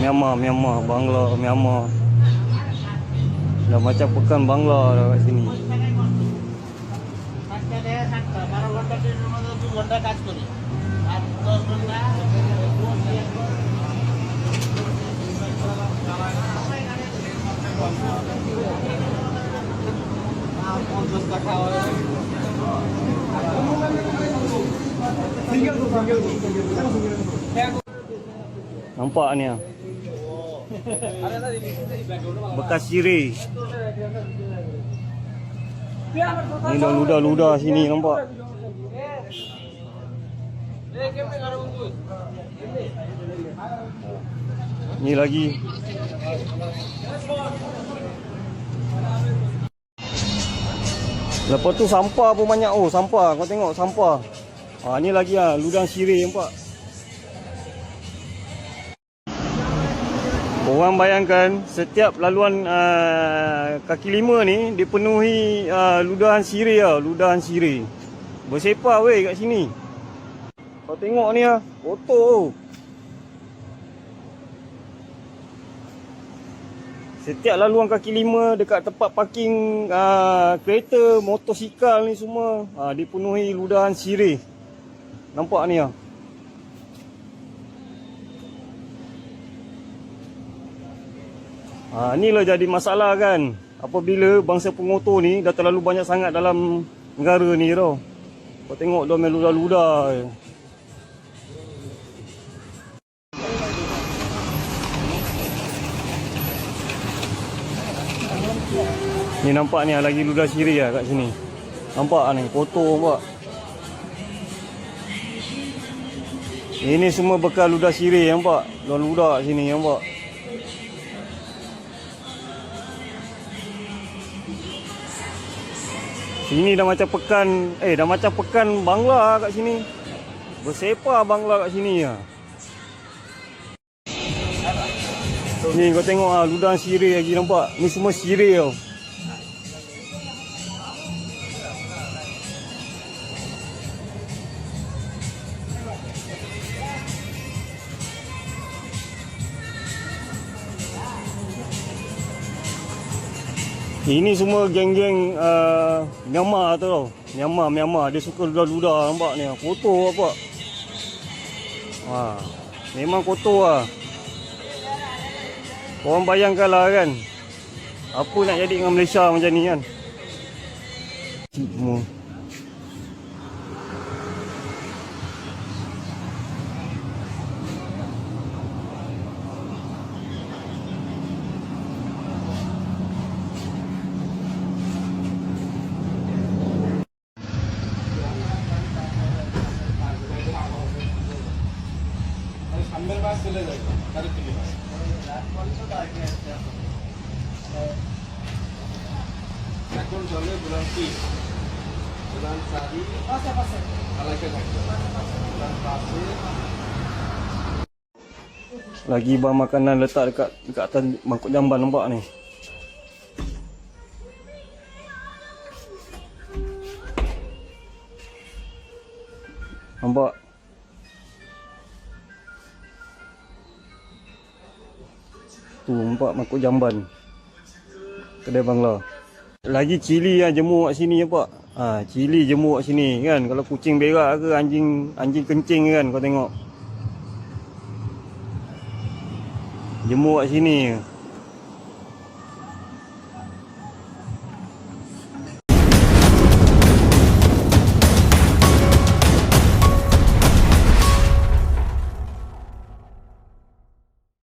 Myanmar, Myanmar, Bangla, Myanmar. Dah macam pekan Bangla dah kat sini. Nampak ni ah. Bekas sirih. Ni dah ludah-ludah sini nampak. Ni lagi. Lepas tu sampah pun banyak. Oh, sampah. Kau tengok sampah. Ah, ni lagi ah, ludang sirih nampak. Orang bayangkan setiap laluan uh, kaki lima ni dipenuhi uh, ludahan sirih lah, ludahan sirih. Bersepah weh kat sini. Kau tengok ni ah, kotor. Setiap laluan kaki lima dekat tempat parking uh, kereta, motosikal ni semua uh, dipenuhi ludahan sirih. Nampak ni ah. Ha, inilah jadi masalah kan. Apabila bangsa pengotor ni dah terlalu banyak sangat dalam negara ni tau. Kau tengok dia main ludah-ludah je. Ni nampak ni lagi ludah siri lah kat sini. Nampak ni kotor nampak. Ini semua bekas ludah siri nampak. Ludah-ludah kat sini nampak. Sini dah macam pekan eh dah macam pekan Bangla kat sini. Bersepah Bangla kat sini ya. Ni kau tengok ah ludah sirih lagi nampak. Ni semua sirih tau. Ini semua geng-geng uh, Myanmar tu tau. Myanmar, Myanmar. Dia suka ludah-ludah nampak ni. Kotor apa. Ha. Memang kotor lah. Korang bayangkan lah kan. Apa nak jadi dengan Malaysia macam ni kan. সামনের বাস চলে যায় তারিখ থেকে এখন চলে বুলান্তি বুলান শাড়ি আলাইকে থাকবে বুলান পাশে Lagi bahan makanan letak dekat dekat atas mangkuk jamban nampak ni. Nampak? Tu nampak mangkuk jamban. Kedai Bangla. Lagi cili yang jemur kat sini nampak? Ha, cili jemur kat sini kan. Kalau kucing berak ke anjing anjing kencing kan kau tengok. Jemur kat sini